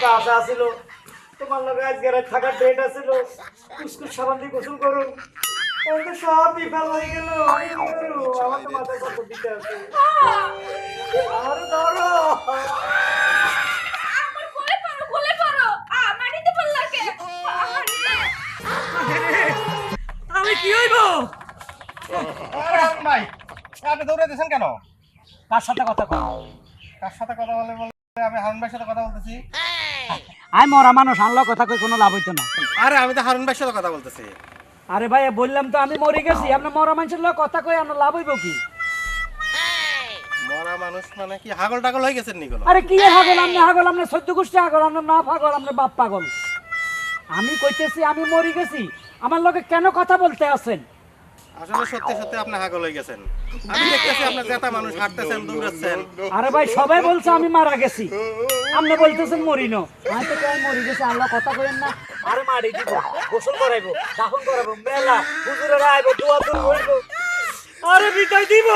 তো আশা আছিল তোমার লগে আজকে রাত থাকার ডেট আছিল। কুসকুস সাবান দিয়ে গোসল করুন। তো সব বিফল হয়ে গেল। আমি কি করু আমার তো মাথায় কত দিতে আছে। আরে ধরো। আমার কোলে পড়ো কোলে পড়ো আ মাটিতে পড়লা কে? আরে আমি কি হইব? ভাই আপনি দৌড়ে দিয়েছেন কেন? কার সাথে কথা কও? কার সাথে কথা বলে বলে আমি হারুন ভাইয়ের সাথে কথা বলতেছি। আমি মরা মানুষ আনলো কথা কই কোনো লাভ হইতো না। আরে আমি তো হারুন ভাইয়ের সাথে কথা বলতেছি। আরে ভাই বললাম তো আমি মরে গেছি আপনি মরা মানুষের লোক কথা কই আমার লাভ হইব কি? মরা মানুষ মানে কি হাগল টাগল হয়ে গেছেন নিগুলো আরে কি হাগল আপনি হাগল আপনি সদ্য গোষ্ঠী হাগল আপনার না পাগল আপনার বাপ পাগল। আমি কইতেছি আমি মরে গেছি আমার লোকে কেন কথা বলতে আছেন? আসলে সত্যি সত্যি আপনি হাগল হয়ে গেছেন। আমি দেখতেছি আপনার জেতা মানুষ হাঁটতেছেন, দৌড়াচ্ছেন। আরে ভাই, সবাই বলছে আমি মারা গেছি। আপনি বলতেছেন মরিনো। আমি তো কেন মরি গেছি, আল্লাহ কথা কইেন না। আরে মারি দিব, গোসল করাইবো, দাফন করাবো, মেলা, হুজুরেরা আইব, দোয়া দূর করব আরে বিদায় দিব।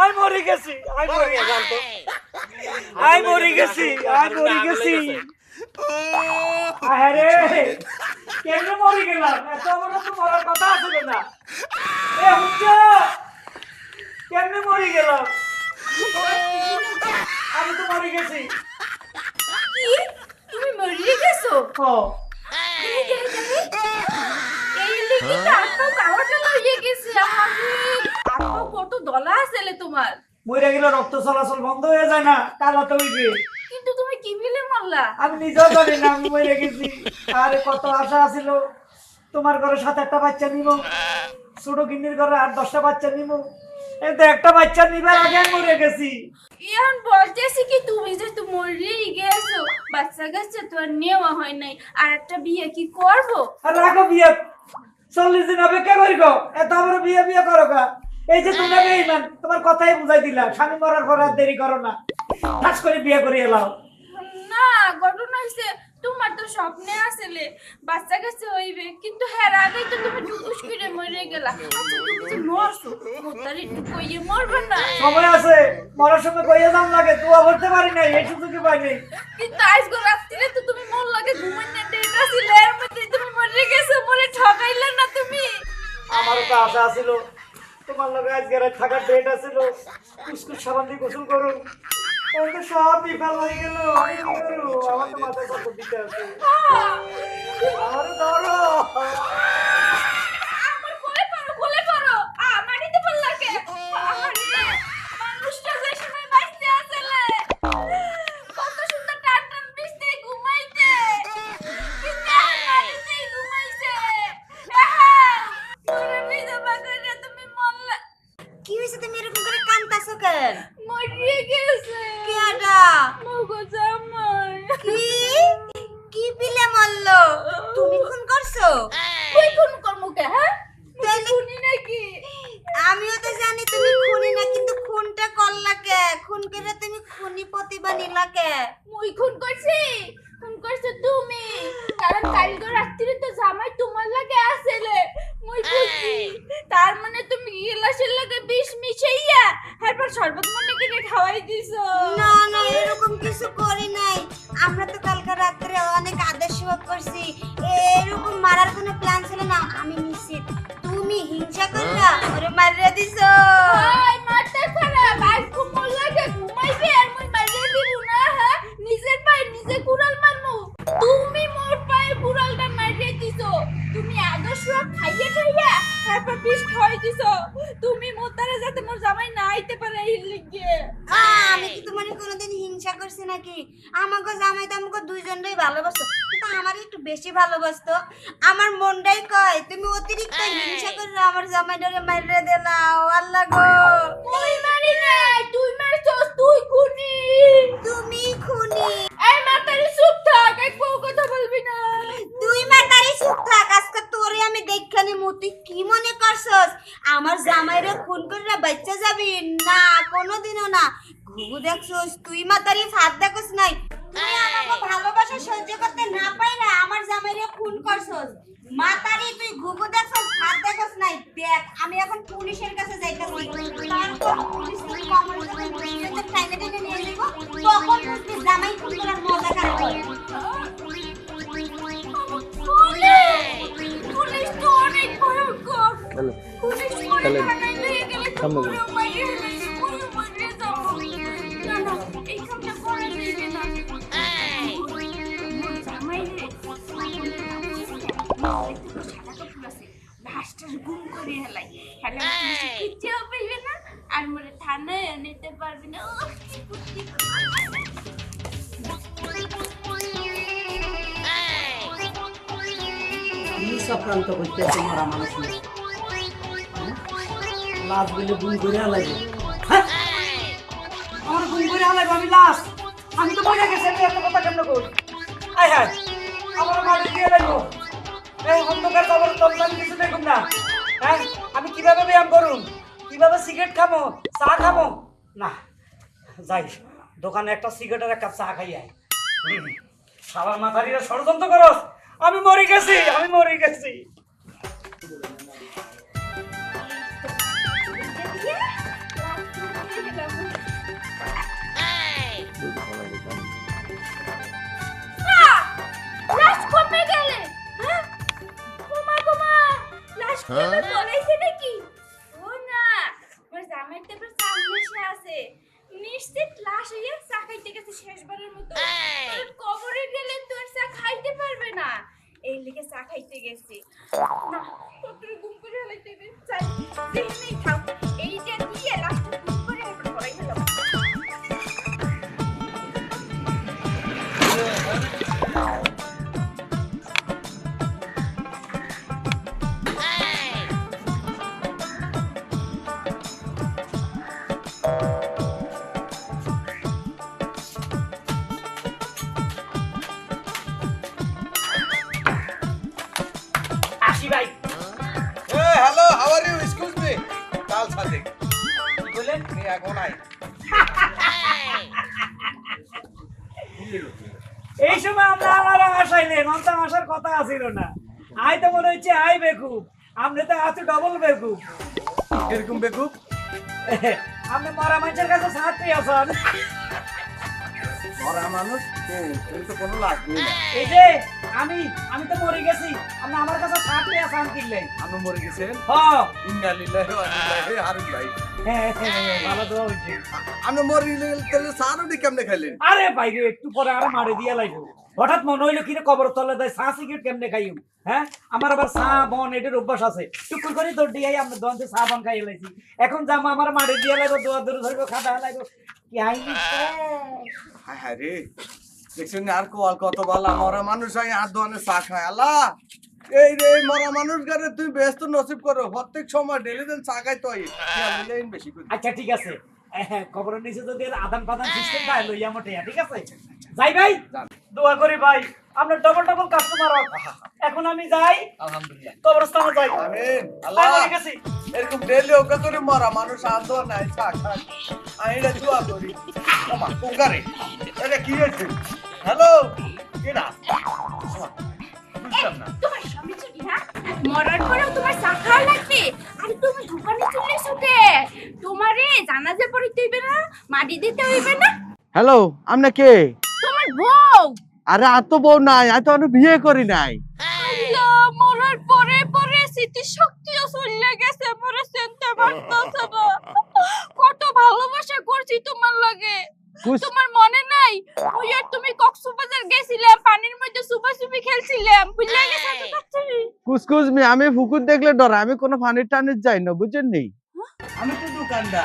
আমি মরে গেছি, আমি মরে গেছি আমি মরে গেছি, আমি মরে গেছি। আরে কেন মরে গেলাম? এত বড় তো মরার কথা আছিল না এ হুজ্জা কেমনে মরে গেলাম? আমি তো মরে গেছি। কি? তুমি মরিয়ে গেছো? ও এই যে, এই। লিখিটা আত্মা কাওয়াটা লইয়ে গেছে আমি আত্মা কত দলা আছে তোমার। মরে গেলে রক্ত চলাচল বন্ধ হয়ে যায় না কালা তো হইবে। কিন্তু তুমি কি বিলে মরলা? আমি নিজেও জানি না আমি মরে গেছি। আরে কত আশা আছিল তোমার ঘরে সাত একটা বাচ্চা নিব ছোট গিন্নির ঘরে আট দশটা বাচ্চা নিব কিন্তু একটা বাচ্চা নিবার আগে আমি মরে গেছি। এখন বলতেছি কি তুমি যে তুমি মরিয়েই গেছো বাচ্চা কাচ্চা তো আর নেওয়া হয় নাই। আর একটা বিয়ে কি করব? আর রাখো বিয়ে। চল্লিশ দিন অপেক্ষা করি গো এত বড় বিয়ে বিয়ে করো গা। এই যে তোমরা বেইমান তোমার কথাই বুঝাই দিলাম। স্বামী মরার পর আর দেরি করো না। ঠাস করে বিয়ে করে এলাও না ঘটনা হয়েছে তোমার তো স্বপ্নে আসলে বাচ্চা কাছে হইবে কিন্তু হ্যাঁ আগেই তো তুমি টুকুস করে মরে গেলা। আচ্ছা তুমি মরছো মোতার একটু কইয়ে মরবে না। সময় আছে মরার সময় কইয়া দাম লাগে তুয়া করতে পারি নাই এই সুযোগে পাই নাই। কিন্তু আজকে রাত্রিরে তো তুমি মন লাগে ঘুমাই না ডেট আসলে এর মধ্যে তুমি মরে গেছো মরে ঠকাইলে না তুমি। আমারও তো আশা আছিল তোমার লগে আজকে থাকার ডেট আছিল কুসকুস সাবান দিয়ে গোসল করুন এখন তো সব বিফল হয়ে গেল আমি করু আমার তো মাথায় কত দিতে আছে। আরে ধরো। আমি কি তোমার কোনোদিন হিংসা করছি নাকি? আমাকে জামাই তো আমাকে দুইজনই ভালোবাসো কিন্তু আমার একটু বেশি ভালোবাসতো। আমার মনটাই কয় তুমি অতিরিক্ত হিংসা করে আমার জামাইটারে মাইরে দিলাও আল্লাহ গো! তুই মারি না তুই মারছস তুই খুনি! তুমি খুনি! তুই মাতারি চুপ থাক আজকে তোরে আমি দেখানি তুই কি মনে করছস? আমার জামাইরে খুন করে না, কোনোদিনও না। ঘুঘু দেখছস, তুই মাতারি ফাঁদ দেখছস নাই। তুই ভালোবাসা সহ্য করতে না পাই না আমার জামাইরে খুন করছস। মাতারি, তুই ঘুঘু দেখছস, ফাঁদ দেখছস নাই। দেখ, আমি এখন পুলিশের কাছে যাইতেছি। তারপর পুলিশ জামাই পুতুলার মজা খাবে পুলিশ! তো অনেক ভয়ঙ্কর! পুলিশ পরে থানায় নিয়ে গেলে তো পুরো মাইরে পুরো মাইরে যাব। না না এই কামটা করে দিবে না জামাই রে ভাস্টার গুম করে হেলাই। হেলাই কিচ্ছু হবে না আর মনে থানায় নিতে পারবে না। চক্রান্ত করতেছে মারা মানুষ লাশ বলে গুম করে হালাইব। আমার গুম করে হালাইব, আমি লাশ। আমি তো মরে গেছি এত কথা কেন কই? আয় হায় আমার লাগব এই অন্ধকার খবর কিছু দেখুন না। হ্যাঁ? আমি কীভাবে ব্যায়াম করুন? কীভাবে সিগারেট খামো? চা খামো? না, যাই। দোকানে একটা সিগারেটের এক কাপ চা খাই আয়। সাবার মাথারিরা ষড়যন্ত্র করস। আমি মরে গেছি আমি মরে গেছি। লাশ নিশ্চিত লাশ হইয়া চা খাইতে গেছে শেষবারের মতো কারণ কবরে গেলে তো আর চা খাইতে পারবে না এই লিগে চা খাইতে গেছে না তোর ঘুম করে হলাইতে চাই যেখানেই থাক এই সময় আমরা আমার আসাইলেন অন্তাম আসার কথা আছিল না। আই তো মনে হচ্ছে আই বেকুব আপনি তো আছো ডবল বেকুব। এরকম বেকুব? আপনি মরা মানুষের কাছে ছাত্রী আছেন। মরা মানুষ? তো কোনো লাভ নেই। এই যে আমি আমি তো মরে গেছি। আপনি আমার কাছে ছাত্রী আছেন কিনলেন আপনি মরে গেছেন? হ্যাঁ ইন্না লিল্লাহি ওয়া ইন্না ইলাইহি ভাই হ্যাঁ, হ্যাঁ, ভালো তো হয়েছে। আপনি মরে গেলেন তাহলে কেমনে খাইলেন? আরে ভাই রে, একটু পরে আরও মারে দিয়া লাগবো। হঠাৎ মনে হইল কিরে কবর তলে দেয় চা সিগারেট কেমনে খাইম? হ্যাঁ? আমার আবার চা বন এটার অভ্যাস আছে। টুকুর করে দৌড় দিয়ে আমরা দন্তে চা বন খাইয়ে লাইছি। এখন জামা আমার মারে দিয়া লাগবো দোয়া দূরে ধরবো খাতা লাগবো। কি আইনি? হায় হায় রে। দেখছেন আর কল কত বলা? মরা মানুষ আই হাত দোয়ানে চা খায়। আল্লাহ! এই রে মরা মানুষ গারে তুই ব্যস্ত নসিব করো। প্রত্যেক সময় ডেলি দিন চা খাই তো বেশি করে। আচ্ছা ঠিক আছে। হ্যাঁ, কবরের নিচে যদি আদান প্রদান সিস্টেম পায় লইয়া মোটে ঠিক আছে? যাই ভাই দোয়া করি ভাই। আপনার ডবল ডবল কাস্টমার এখন আমি যাই। আলহামদুলিল্লাহ। কবরস্থানে যাই। আমিন। আল্লাহ! মরে গেছি। এরকম ডেলি ওকে করে মরা মানুষ দোয়া নাই চা খায়। আমি এটা দোয়া করি। ওমা কোকারে এটা কি হয়েছে? হ্যালো কেডা ওমা, বুঝলাম না। তোমার স্বামী ছুটি না মরার পরেও তোমার চা লাগবে। আরে তুমি দোকানে চলে এসো কে? তোমারে জানাজা পড়িতে হইবে না মাটি দিতে হইবে না। হ্যালো আপনি কে? তোমার বউ। আরে আর তো বউ নাই আমি তো এখনও বিয়ে করি নাই। মরার পরে পরে স্মৃতি শক্তিও চলে গেছে পরে চিনতে পারতেছে না। কত ভালোবাসা করছি তোমার লাগে। তোমার মনে নাই? ওই আর তুমি কক্সবাজার গেছিলাম পানির মধ্যে সুপাসুপি খেলছিলাম ভুলে গেছো তো তাড়াতাড়ি। কুসকুস মি আমি পুকুর দেখলে ডর আমি কোনো ফানির টানির যাই না বুঝছেন নি? আমি তো দোকানদার।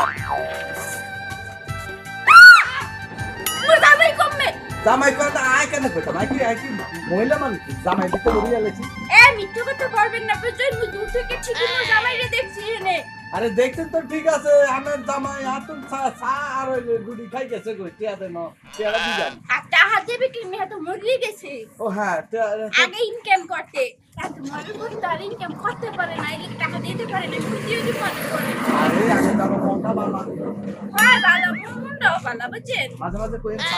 মোর জামাই কমবে। জামাই কথা আয় কেন কইতাম আই কি? মহিলা মানুষ জামাই দিতে বলিয়া লেছি এ মিথ্যে কথা বলবেন না বুঝছেন দূর থেকে ঠিকই মোর জামাইরে দেখছি এনে আরে দেখছেন তো ঠিক আছে আমার জামাই হাতুন চা চা আর ওই গুড়ি খাই গেছে কই টিয়া দেন টিয়াটা দি যান। আর টাকা দেবে কি মেয়ে তো মরিয়ে গেছে। ও হ্যাঁ টিয়া- আগে ইনকাম করতে। এত মরে তার ইনকাম করতে পারে না এই টাকা দিতে পারে না খুঁজিয়ে দি আরে আগে জানো মনটা ভালো হয় ভালো মনটাও ভালো বুঝছেন? মাঝে মাঝে কই চা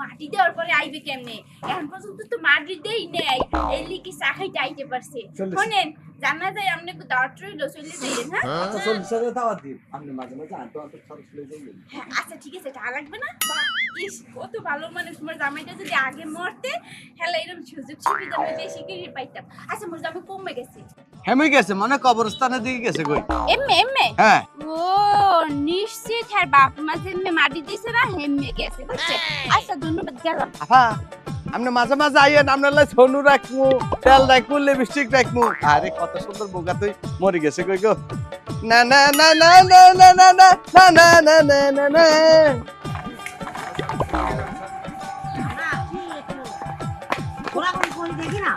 মাটি দেওয়ার পরে আইবে কেমনে? এখন পর্যন্ত তো মাটি দেই নেই এই লিখি চা খাইতে আইতে পারছে। শোনেন জানা যায় আপনি দাওয়াত রইল চলে যাইয়েন হ্যাঁ? আচ্ছা চল্লিশ হাজার দাওয়াত দিন। আপনি মাঝে মাঝে আনতো আনতো খরচ লয়ে যাবেন হ্যাঁ, আচ্ছা ঠিক আছে টাকা লাগবে না? ইস কত ভালো মানে তোমার জামাইটা যদি আগে মরতে হ্যালো এরকম সুযোগ সুবিধা আমি বেশি করে পাইতাম? আচ্ছা মোর জামাই কমে গেছে। হেমে গেছে মানে কবরস্থানের দিকে গেছে কই? এমে এমে? হ্যাঁ। ও নিশ্চিত হ্যাঁ বাপ মা যেমনি মাটি দিছে না হেমে গেছে বুঝছে আচ্ছা ধন্যবাদ গেলাম মাঝে মাঝে আইয়েন আপনার লাই সোনু রাখমু তেল রাখমু লিপস্টিক রাখমু আরে কত সুন্দর বোকা তুই মরে গেছে কই গো না না না না না না না না না না না না না না করে না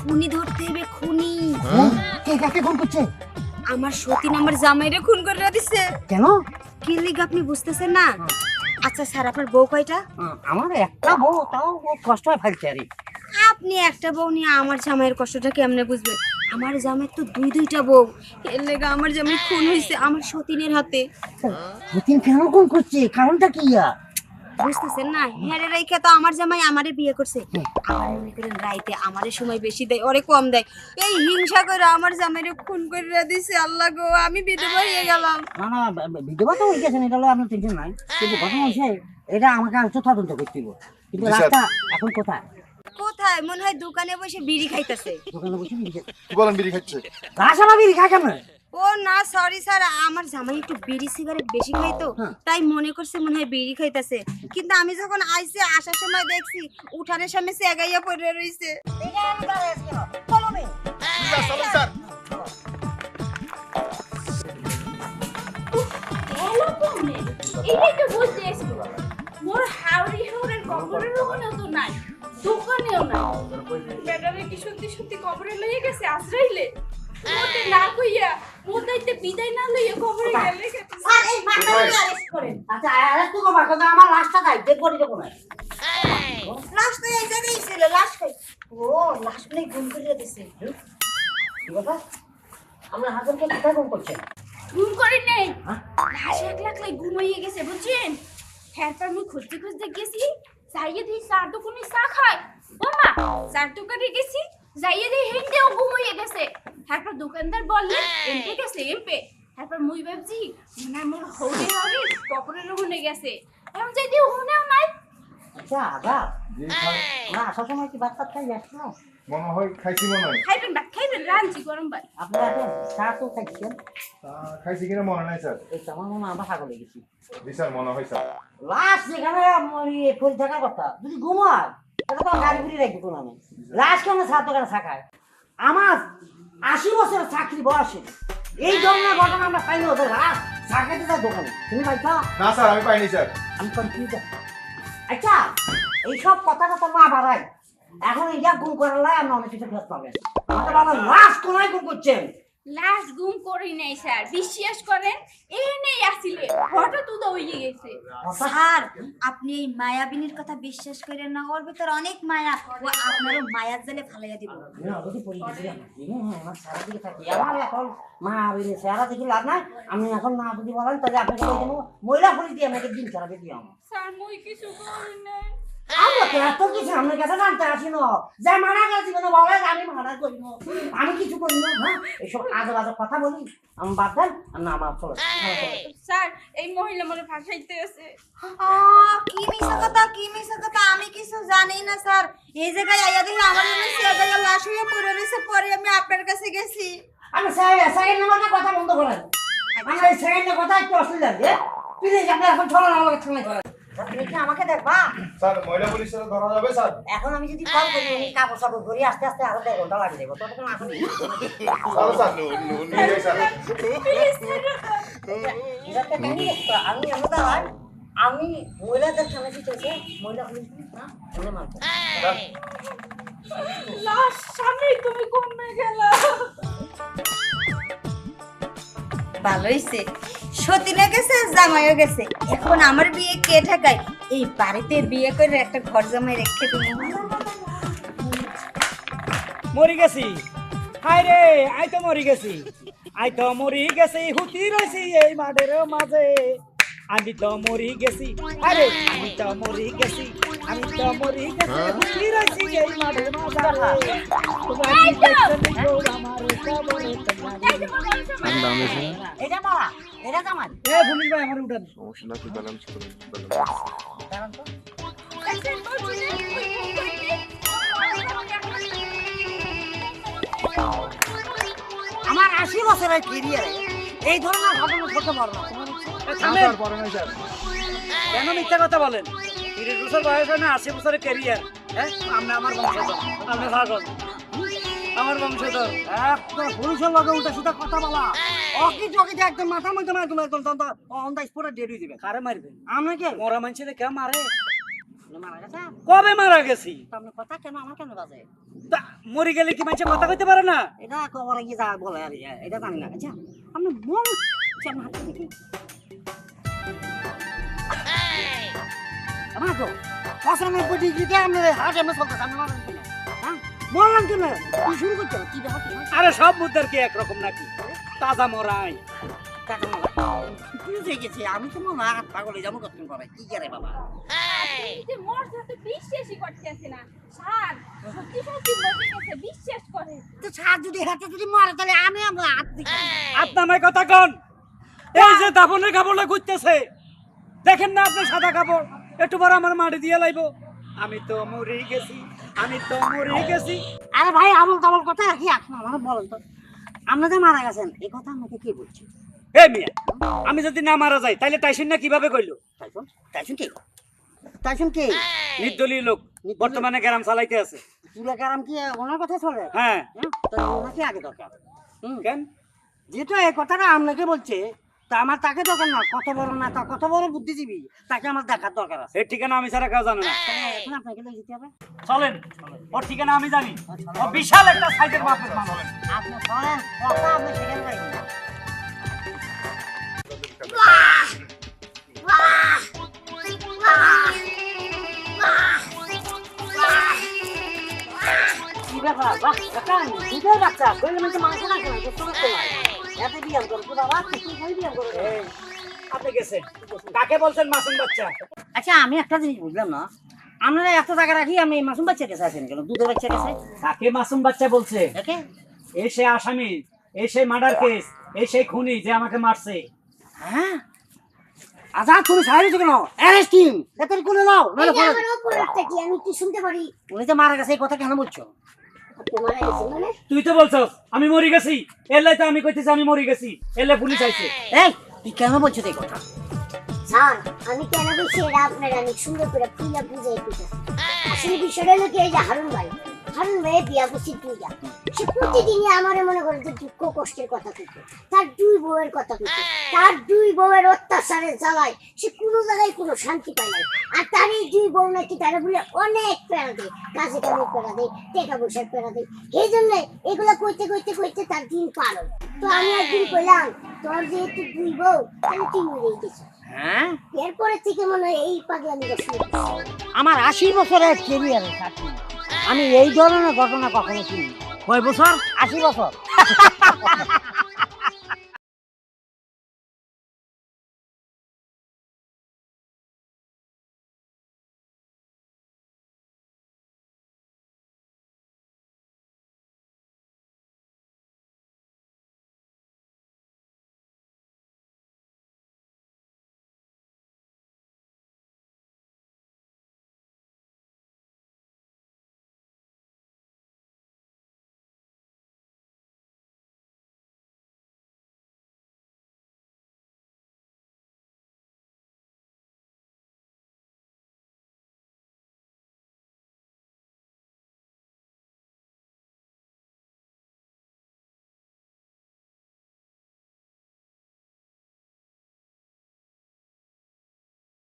খুনি ধরতে হবে খুনি। কে কাকে ফোন করছে? আমার সতীন আমার জামাইরে খুন করে দিছে। কেন? কি লিগে আপনি বুঝতেছেন না? আচ্ছা স্যার আপনার বউ কয়টা? আমার একটা বউ তাও ও কষ্ট হয় ফেলছে আরে। আপনি একটা বউ নিয়ে আমার জামাইয়ের কষ্টটা কেমনে বুঝবেন? আমার জামাইয়ের তো দুই দুইটা বউ। এর লেগে আমার জামাই খুন হয়েছে আমার সতীনের হাতে। পুতিন কেন কোন করছে? কারণটা কি ইয়া? বুঝতেছেন না? রাইখা তো আমার জামাই আমারে বিয়ে করছে। আমার মনে করেন রাইতে আমারে সময় বেশি দেয় ওরে কম দেয়। এই হিংসা করে আমার জামাইরে খুন করে দিছে আল্লাহ গো আমি বিধবা হয়ে গেলাম। না না বিধবা তো হয়ে গেছেন এটা হলো আপনার টেনশন নাই। কিন্তু ঘটনা হয়েছে এটা আমাকে তদন্ত করতে হবে কিন্তু রাস্তা এখন কোথায়? কোথায়? মনে হয় দোকানে বসে বিড়ি খাইতেছে। দোকানে বসে বিড়ি। কি বলেন বিড়ি খাচ্ছে? রাস আমার বিড়ি কেমন? ও না সরি স্যার আমার জামাই একটু বিড়ি সিগারেট বেশি খাই তো হ্যাঁ। তাই মনে করছে মনে হয় বিড়ি খাইতেছে। কিন্তু আমি যখন আইসে আসার সময় দেখছি উঠানের সামনে সেগাইয়া পড়ে রইছে। স্যার এলো কমে এটাই তো বুঝতে এসেছিল মোর হাওড়ি হাওড়ের কবরের ওখানেও তো নাই দোকানেও নাই। ম্যাডামে কি সত্যি সত্যি কবরে লইয়ে গেছে? আশ্রইলে মোতে না কইয়া মোতাইতে বিদায় না লইয়া কবরে গেলে স্যার এই মাথাটা আরেস্ট করেন। আচ্ছা আরেস্ট তো করবা কিন্তু আমার লাশটা নাই ডেড বডিটা কোথায় লাশ তো এই জায়গায় ছিল লাশ খাই। ও লাশগুলো গুম করে দিছে। কথা আমরা হাজনকে কোথায় কোন করছেন? ঘুম করে নেই। হ্যাঁ? লাশ একলা একলাই ঘুমাইয়ে গেছে বুঝছেন? হ্যাঁ পর আমি খুঁজতে খুঁজতে গেছি। যাইয়ে দিই চার দোকানে চা খায়। ও মা চার দোকানে গেছি। যাইয়ে দিই হেঁটেও ঘুমাইয়ে গেছে। তারপর দোকানদার বললেন এমপে গেছে এমপে। তারপর মুই ভাবছি মনে হয় মোর হৌড়ে হৌড়ে কপরের ওখানে গেছে। এখন যদি ওখানেও নাই। আচ্ছা আগা আমরা আসার সময় কি ভাত খাই না মনে হয় খাইছি মনে হয়। খাইবেন না খাইবেন রাঁধছি গরম ভাই আপনারা এখন চা তো খাইছেন? খাইছি কিনা মনে নাই স্যার। এই আমার মনে হয় আমরা ছাগলে গেছি। জি স্যার মনে হয় স্যার। লাশ যেখানে মরি- থাকার কথা। যদি ঘুমায় এটা তো আমার আশি বছরের চাকরি বয়সে। এই ধরনের ঘটনা আমরা পাইনি ওদের। লাশ চাকরিতে তার দোকানে। তুমি পাইছো? না স্যার আমি পাইনি স্যার। আমি কনফিউজ আচ্ছা এইসব কথা কথা না বাড়াই এখন এইটা গুম করার লাই আমরা অনেক কিছু ফেরত পাবেন আমাকে বাবা লাশ কোনায় গুম করছেন? লাশ গুম করি নাই স্যার। বিশ্বাস করেন এনেই আসিলে। হঠাৎ উদা হয়ে গেছে। স্যার আপনি এই মায়াবিনীর কথা বিশ্বাস করেন না ওর ভিতর অনেক মায়া। ও আপনারও মায়ার জালে ফালাইয়া দিব। হ্যাঁ, আমার সারা দিকে থাকি। আমার এখন মা বেরিয়ে চেহারা দেখি লাভ নাই। আমি এখন না যদি বলেন তাহলে আপনাকে বলে মহিলা পুলিশ দিয়ে আমাকে দিন চালাবে দিয়ে আমার স্যার মই কিছু করি নাই। আমরা তো এত কিছু আপনার কাছে জানতে আসি না যে মারা গেছি কোনো বলে আমি মারা করি না আমি কিছু করি না হ্যাঁ? এইসব আজে বাজে কথা বলি। আমি বাদ দেন না আমার চলে স্যার এই মহিলা মনে ফাঁসাইতে আছে। কি মিশা কথা কি মিশা কথা? আমি কিছু জানি না স্যার। এই জায়গায় আইয়া দেখি আমার লাশ হয়ে পড়ে রয়েছে পরে আমি আপনার কাছে গেছি। আমি সেকেন্ড নাম্বারটা কথা বন্ধ করেন। আমার এই সেকেন্ডের কথা একটু অসুবিধা আছে। প্লিজ আপনি এখন কাছে চলেন তুমি কি আমাকে দেখবা? স্যার মহিলা পুলিশের সাথে ধরা যাবে স্যার। এখন আমি যদি কল করি উনি কাপড় সাপড় ধরি আস্তে আস্তে আরও দেড় ঘণ্টা লাগে দেবো। ততক্ষণ আসুন স্যার স্যার। আমি দাঁড়াই আমি মহিলাদের সামনে কি চলছে। মহিলা পুলিশ না মহিলা সামনে তুমি গেল। ভালো হইছে। সতীনে গেছে জামাইও গেছে। এখন আমার বিয়ে কে ঠেকায়? এই বাড়িতে বিয়ে করে একটা ঘর জামাই রেখে দিব। মরি গেছি। হাই রে আই তো মরি গেছি। আই তো মরি গেছি হুতি রইছি এই মাঠের মাঝে। আমি তো মরি গেছি আরে আমি তো মরি গেছি আমি তো মরি গেছি হুতি রইছি এই মাঠের মাঝে। তোমরা কি দেখছ? আমার কবরে তোমরা এটা মারা এটা এ পুলিশ ভাই আমার উঠান। সমস্যা না তুই ব্যালেন্স করে আশি বছরের কেরিয়ারে এই ধরনের ঘটনা ঘটতে পারো না। কেন মিথ্যা কথা বলেন? তিরিশ বছর বয়স হয় না আশি বছরের ক্যারিয়ার হ্যাঁ? আমরা আমার বংশধর। আপনি ভাগল। আমার বংশধর। একদম পুরুষের লগে উল্টা সুতা কথা বলা। অকিট একদম মাথা মধ্যে একদম একদম তন্ত অন দা স্পটে ডেড হয়ে যাবে। কারে মারবেন আমরা কে? মরা কে মারে? মারা গেছে? কবে মারা গেছি? কথা কেন আমার কেন বাজে? মরে গেলে কি মানুষ কথা কইতে পারে না? এটা কবরে কি যা বলে আর এটা জানি না আচ্ছা? আপনি মন আমার হাতে দেখি আমার তো পঁচানব্বই ডিগ্রিতে আপনার হার্ট এমএস চলতেছে আপনি মারেন কেন? হ্যাঁ? বললাম কেন? কি শুরু করছ কি ব্যাপার? আরে সব মুদ্রার কি একরকম নাকি? তাজা মরাই। বুঝে গেছি? আমি তো পাগল হয়ে যাব কতক্ষণ পরে কি করে বাবা? যে মোর সাথে বিশ্বাসই করতেছে না। স্যার সত্যি সত্যি মরে গেছে বিশ্বাস করে। তো যদি হাতে যদি মারে তাহলে আমি আমরা হাত দিই। আপনার মাই কথা কন। এই যে দাফনের কাপড়টা ঘুরতেছে দেখেন না আপনি সাদা কাপড়। একটু পর আমার মাটি দিয়ে লাইব। আমি তো মরে গেছি। আমি তো মরে গেছি। আরে ভাই আমল তামল কথা রাখি। এখন আমার বলেন তো। যে মারা গেছেন এই কথা আমাকে কে বলছে? এ মিয়া আমি যদি না মারা যাই তাহলে টাইসন না কীভাবে কইলো? টাইসন? টাইসন কে? টাইসন কে? নির্দলীয় লোক বর্তমানে গ্রাম চালাইতে আছে। পুরা কারাম কি ওনার কথা চলে? হ্যাঁ। হ্যাঁ তো ওনাকে আগে দরকার। হুম। কেন? যেহেতু এই কথাটা আপনাকে বলছে তা আমার তাকে দরকার না কত বড় নেতা কত বড় বুদ্ধিজীবী তাকে আমার দেখার দরকার আছে। এর ঠিকানা আমি ছাড়া কেউ জানে না। এখন আপনাকে লয়ে যেতে হবে। চলেন ওর ঠিকানা আমি জানি। ও বিশাল একটা সাইজের বাপের মানুষ আপনি চলেন কথা আপনি সেখানে রাখবেন কি ব্যাপার? বাহ কাকান দুধের বাচ্চা কইলে মানে মাংস না কেন তো আপনি গেছেন। কাকে বলছেন মাসুম বাচ্চা? আচ্ছা আমি একটা জিনিস বুঝলাম না। আপনারা এত টাকা রাখি আমি মাসুম বাচ্চা কাছে আছেন কেন? দুধের বাচ্চা কাছে? কাকে মাসুম বাচ্চা বলছে? এ সে আসামি এ সেই মার্ডার কেস এ সেই খুনি যে আমাকে মারছে। হ্যাঁ? আজাদ তুমি সাইরে কেন? অ্যারেস্ট কোলে নাও কি? আমি কি শুনতে পারি? উনি যে মারা গেছে এই কথা কেন বলছো? তুই তো বলছস আমি মরি গেছি। এলাই তো আমি কইতেছি আমি মরি গেছি। এলে পুলিশ আইছে। এই তুই কেন বলছো এই কথা? স্যার আমি কেন বলছি এরা আপনারা অনেক সুন্দর করে ফুইয়া বুঝাই দিতে আসলে বিষয়টা হলো কি এই যে হারুন ভাই। হারুন বিয়া করছি সে প্রতিদিনই আমার মনে করে যে দুঃখ কষ্টের কথা কইতো। তার দুই বউয়ের কথা কইতো। তার দুই বউয়ের অত্যাচারের জ্বালায় সে কোনো জায়গায় কোনো শান্তি পায় না আর তার এই দুই বউ নাকি তারা বলে অনেক প্যারা দেয়। কাজে কামে প্যারা দেয় টাকা পয়সার প্যারা দেয়। এই জন্য এগুলা কইতে কইতে কইতে তার দিন পার তো আমি একদিন কইলাম তোর যেহেতু দুই বউ তাহলে তুই মরেই গেছিস হ্যাঁ? এরপরে থেকে মনে হয় এই পাগলামিটা শুরু আমার আশি বছরের কেরিয়ারে আমি এই ধরনের ঘটনা কখনো শুনি কয় বছর? আশি বছর।